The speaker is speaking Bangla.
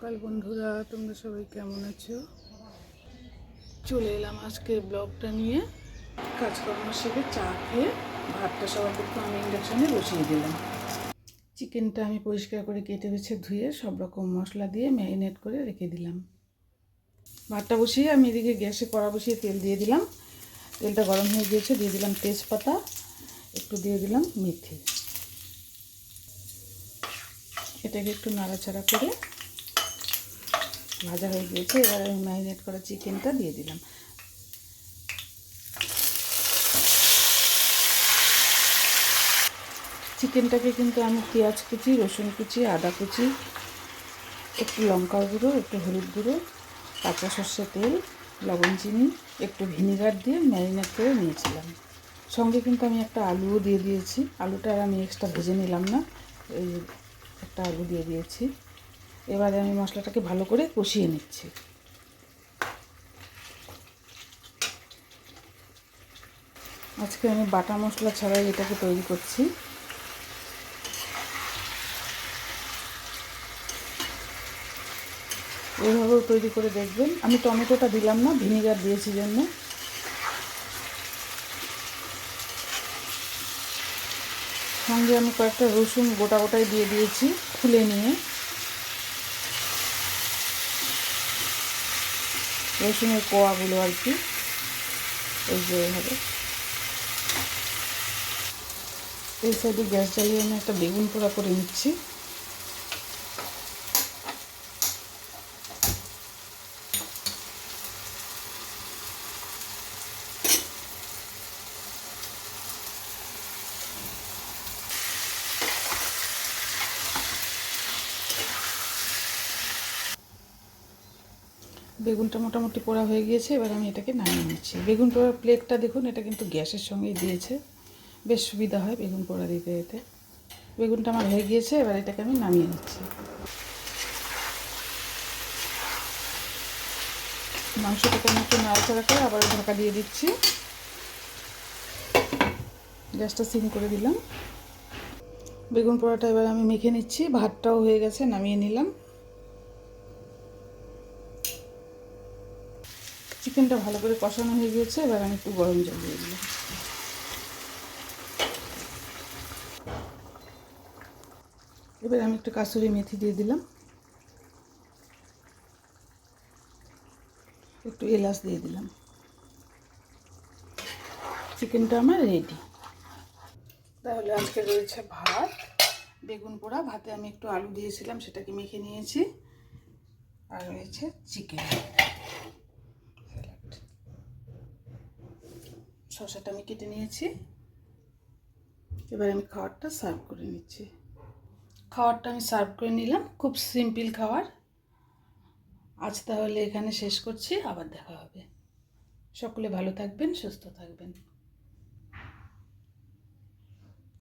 সকাল বন্ধুরা, তোমরা সবাই কেমন আছো? চলে এলাম আজকে ব্লগটা নিয়ে। কাজকর্ম সেরে চা খেয়ে ভাতটা সবার একটু আমি ইন্ডাকশানে বসিয়ে দিলাম। চিকেনটা আমি পরিষ্কার করে কেটে বেছে ধুয়ে সব রকম মশলা দিয়ে ম্যারিনেট করে রেখে দিলাম। ভাতটা বসিয়ে আমি এদিকে গ্যাসে কড়া বসিয়ে তেল দিয়ে দিলাম। তেলটা গরম হয়ে গিয়েছে, দিয়ে দিলাম তেজপাতা, একটু দিয়ে দিলাম মেথি। এটাকে একটু নাড়াচাড়া করে ভাজা হয়ে গিয়েছে, এবার আমি ম্যারিনেট করা চিকেনটা দিয়ে দিলাম। চিকেনটাকে কিন্তু আমি পেঁয়াজ কুচি, রসুন কুচি, আদা কুচি, একটু লঙ্কা গুঁড়ো, একটু হলুদ গুঁড়ো, কাঁচা সর্ষে তেল, লবণ চিনি, একটু ভিনিগার দিয়ে ম্যারিনেট করে নিয়েছিলাম। সঙ্গে কিন্তু আমি একটা আলুও দিয়ে দিয়েছি। আলুটা আর আমি এক্সট্রা ভেজে নিলাম না, এই একটা আলু দিয়ে দিয়েছি। এবারে আমি মশলাটাকে ভালো করে কষিয়ে নিচ্ছি। আজকে আমি বাটা মশলা ছাড়াই এটাকে তৈরি করছি। এভাবেও তৈরি করে দেখবেন। আমি টমেটোটা দিলাম না, ভিনিগার দিয়েছি জন্য। সঙ্গে আমি কয়েকটা রসুন গোটা গোটাই দিয়ে দিয়েছি খুলে নিয়ে। রসুনের কোয়াগুলো আর কি। এই যে এইভাবে। এই সাইডে গ্যাস জ্বালিয়ে আমি একটা বেগুন পোড়া করে নিচ্ছি। বেগুনটা মোটামুটি পোড়া হয়ে গিয়েছে, এবার আমি এটাকে নামিয়ে নিচ্ছি। বেগুন পোড়ার প্লেটটা দেখুন, এটা কিন্তু গ্যাসের সঙ্গেই দিয়েছে। বেশ সুবিধা হয় বেগুন পোড়া দিতে এতে। বেগুনটা আমার হয়ে গিয়েছে, এবার এটাকে আমি নামিয়ে নিচ্ছি। মাংসটাকে আমি একটু নাড়াচাড়া করে আবার ঢাকা দিয়ে দিচ্ছি। গ্যাসটা সিম করে দিলাম। বেগুন পোড়াটা এবার আমি মেখে নিচ্ছি, ভাতটাও হয়ে গেছে, নামিয়ে নিলাম। চিকেনটা ভালো করে কষানো হয়ে গিয়েছে, এবার আমি একটু গরম জল দিয়ে দিলাম। এবার আমি একটু কাসুরি মেথি দিয়ে দিলাম। একটু এলাচ দিয়ে দিলাম। চিকেনটা আমার রেডি তাহলে আজকে রয়েছে ভাত, বেগুন পোড়া। ভাতে আমি একটু আলু দিয়েছিলাম, সেটাকে মেখে নিয়েছি। আর রয়েছে চিকেন। শসাটা আমি কেটে নিয়েছি। এবার আমি খাবারটা সার্ভ করে নিচ্ছি। খাবারটা আমি সার্ভ করে নিলাম, খুব সিম্পল খাবার আজ তাহলে এখানে শেষ করছি, আবার দেখা হবে। সকলে ভালো থাকবেন, সুস্থ থাকবেন।